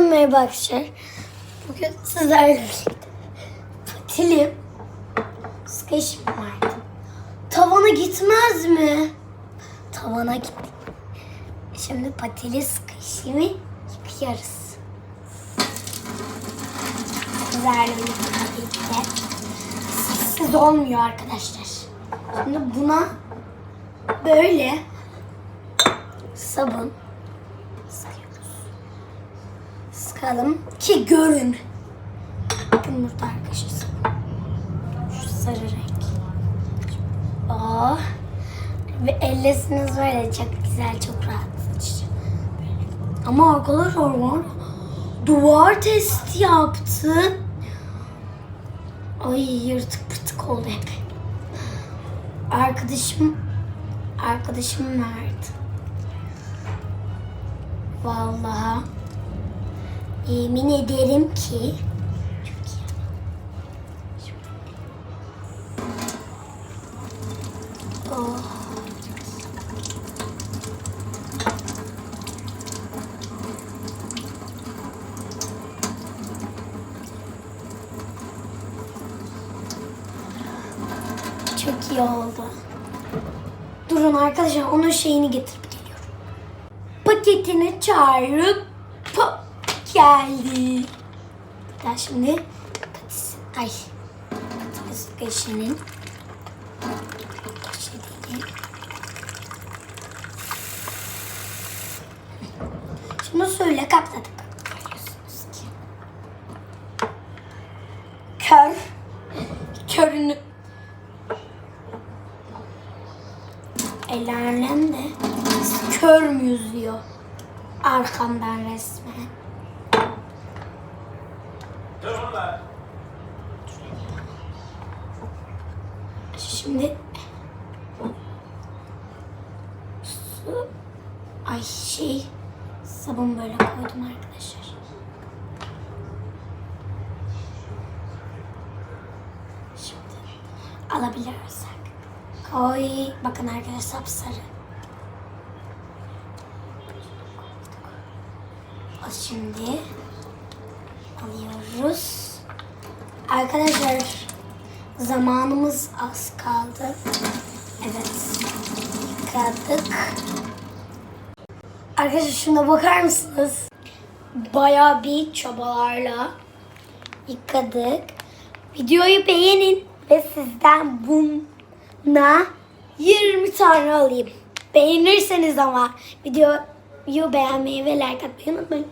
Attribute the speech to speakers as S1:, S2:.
S1: Merhaba arkadaşlar. Bugün sizlerle birlikte patili sıkışım vardı. Tavana gitmez mi? Tavana gitti. Şimdi patili sıkışımı yıkıyoruz. Sizlerle birlikte. Siz olmuyor arkadaşlar. Şimdi buna böyle sabun sıkalım ki görün. Bakın burada arkadaşlar. Şu sarı renk. Aa. Ve ellesiniz böyle çok güzel, çok. Böyle. Ama arkadaşlar var duvar testi yaptı. Ay yırtık pırtık oldu hep. Arkadaşım arkadaşım verdi. Vallahi Yemin ederim ki çok iyi. Oldu. Durun arkadaşlar onun şeyini getirip geliyorum. Paketini çağırıp geldi. Ben şimdi patates, ay patates kaşının Şunu söyle kapladık. Görüyorsunuz ki. Kör. Körünü. El de kör diyor. Arkamdan resmen. Şimdi su ay şey sabun böyle koydum arkadaşlar. Şimdi alabilirsek. Koy. Bakın arkadaşlar sapsarı. Şimdi alıyoruz. Arkadaşlar zamanımız az kaldı. Evet. Yıkadık. Arkadaşlar şuna bakar mısınız? Bayağı bir çabalarla yıkadık. Videoyu beğenin ve sizden buna 20 tane alayım. Beğenirseniz ama videoyu beğenmeyi ve like atmayı unutmayın.